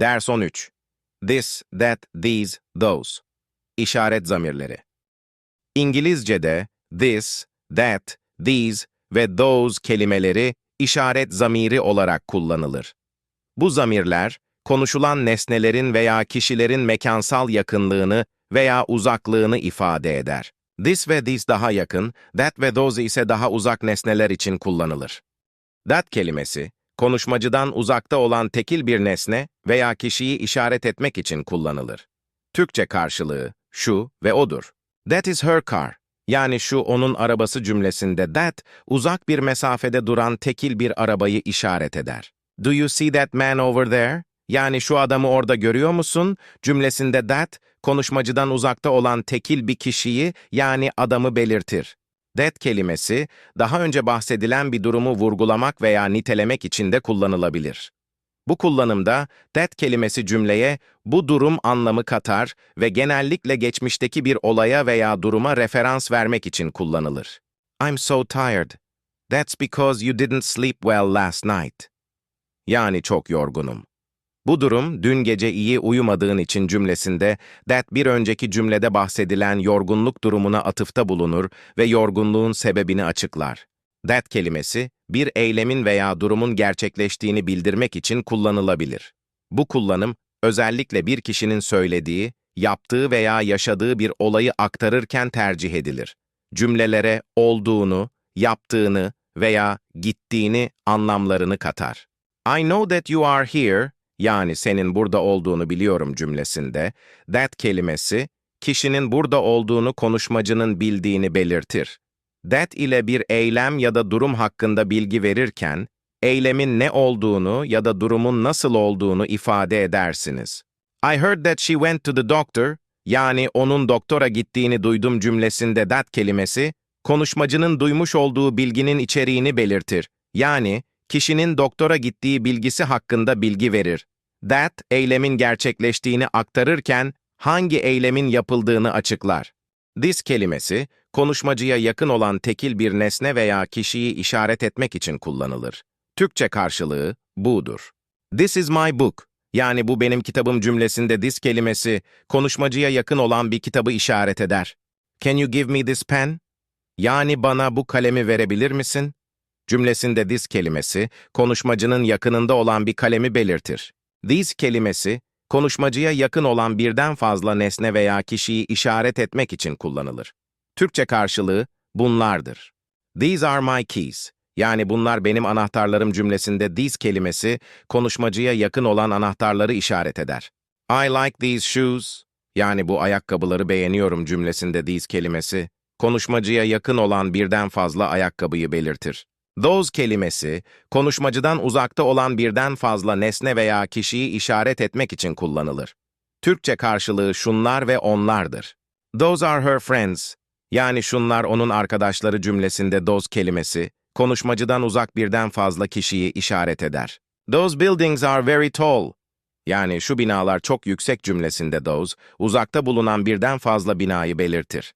Ders 13. This, that, these, those. İşaret zamirleri. İngilizce'de this, that, these ve those kelimeleri işaret zamiri olarak kullanılır. Bu zamirler, konuşulan nesnelerin veya kişilerin mekansal yakınlığını veya uzaklığını ifade eder. This ve these daha yakın, that ve those ise daha uzak nesneler için kullanılır. That kelimesi, konuşmacıdan uzakta olan tekil bir nesne veya kişiyi işaret etmek için kullanılır. Türkçe karşılığı şu ve odur. That is her car. Yani şu onun arabası cümlesinde that, uzak bir mesafede duran tekil bir arabayı işaret eder. Do you see that man over there? Yani şu adamı orada görüyor musun? Cümlesinde that, konuşmacıdan uzakta olan tekil bir kişiyi yani adamı belirtir. That kelimesi, daha önce bahsedilen bir durumu vurgulamak veya nitelemek için de kullanılabilir. Bu kullanımda that kelimesi cümleye bu durum anlamı katar ve genellikle geçmişteki bir olaya veya duruma referans vermek için kullanılır. I'm so tired. That's because you didn't sleep well last night. Yani çok yorgunum. Bu durum, dün gece iyi uyumadığın için cümlesinde, that bir önceki cümlede bahsedilen yorgunluk durumuna atıfta bulunur ve yorgunluğun sebebini açıklar. That kelimesi, bir eylemin veya durumun gerçekleştiğini bildirmek için kullanılabilir. Bu kullanım, özellikle bir kişinin söylediği, yaptığı veya yaşadığı bir olayı aktarırken tercih edilir. Cümlelere olduğunu, yaptığını veya gittiğini anlamlarını katar. I know that you are here, yani senin burada olduğunu biliyorum cümlesinde, that kelimesi, kişinin burada olduğunu konuşmacının bildiğini belirtir. That ile bir eylem ya da durum hakkında bilgi verirken, eylemin ne olduğunu ya da durumun nasıl olduğunu ifade edersiniz. I heard that she went to the doctor, yani onun doktora gittiğini duydum cümlesinde that kelimesi, konuşmacının duymuş olduğu bilginin içeriğini belirtir. Yani, kişinin doktora gittiği bilgisi hakkında bilgi verir. That, eylemin gerçekleştiğini aktarırken hangi eylemin yapıldığını açıklar. This kelimesi, konuşmacıya yakın olan tekil bir nesne veya kişiyi işaret etmek için kullanılır. Türkçe karşılığı budur. This is my book, yani bu benim kitabım cümlesinde this kelimesi, konuşmacıya yakın olan bir kitabı işaret eder. Can you give me this pen? Yani bana bu kalemi verebilir misin? Cümlesinde this kelimesi, konuşmacının yakınında olan bir kalemi belirtir. These kelimesi, konuşmacıya yakın olan birden fazla nesne veya kişiyi işaret etmek için kullanılır. Türkçe karşılığı bunlardır. These are my keys. Yani bunlar benim anahtarlarım cümlesinde these kelimesi, konuşmacıya yakın olan anahtarları işaret eder. I like these shoes. Yani bu ayakkabıları beğeniyorum cümlesinde these kelimesi, konuşmacıya yakın olan birden fazla ayakkabıyı belirtir. Those kelimesi, konuşmacıdan uzakta olan birden fazla nesne veya kişiyi işaret etmek için kullanılır. Türkçe karşılığı şunlar ve onlardır. Those are her friends. Yani şunlar onun arkadaşları cümlesinde those kelimesi, konuşmacıdan uzak birden fazla kişiyi işaret eder. Those buildings are very tall. Yani şu binalar çok yüksek cümlesinde those, uzakta bulunan birden fazla binayı belirtir.